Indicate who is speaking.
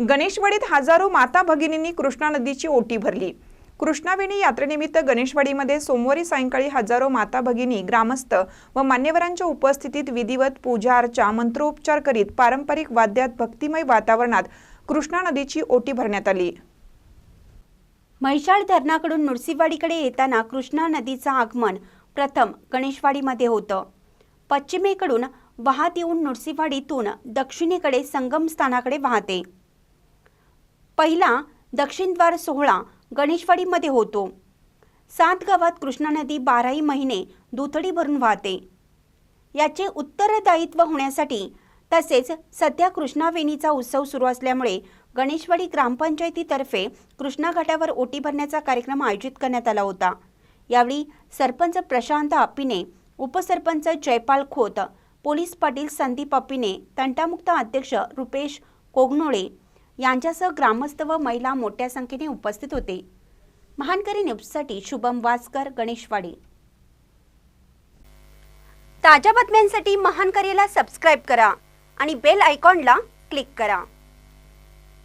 Speaker 1: गणेशवाडीत हजारो माता भगिनींनी कृष्णा नदीची ओटी भरली. कृष्णावेणी यात्रेनिमित्त गणेशवाडीमध्ये सोमवारी सायंकाळी हजारो माता भगिनी ग्रामस्थ व मान्यवरांच्या उपस्थितीत विधिवत पूजा अर्चा मंत्रोपचार करीत पारंपरिक वाद्यात भक्तिमय वातावरणात कृष्णा नदीची ओटी भरण्यात आली.
Speaker 2: म्हैसाळ धरणाकडून नृसिंहवाडीकडे येताना कृष्णा नदीचं आगमन प्रथम गणेशवाडीमध्ये होतं. पश्चिमेकडून वाहत येऊन नृसिंहवाडीतून दक्षिणेकडे संगमस्थानाकडे वाहते. पहिला दक्षिणद्वार सोहळा गणेशवाडीमध्ये होतो. सात गावात कृष्णा नदी बाराही महिने दुथडी भरून वाहते. याचे उत्तरदायित्व होण्यासाठी तसेच सध्या कृष्णावेणीचा उत्सव सुरू असल्यामुळे गणेशवाडी ग्रामपंचायतीतर्फे कृष्णा घाटावर ओटी भरण्याचा कार्यक्रम आयोजित करण्यात आला होता. यावेळी सरपंच प्रशांत अप्पीने उपसरपंच जयपाल खोत पोलीस पाटील संदीप अप्पिने तंटामुक्त अध्यक्ष रुपेश कोगनोळे यांच्यासह ग्रामस्थ व महिला मोठ्या संख्येने उपस्थित होते. महानकरी न्यूजसाठी शुभम वासकर गणेशवाडे. ताज्या बातम्यांसाठी महानकरीला सबस्क्राईब करा आणि बेल आयकॉनला क्लिक करा.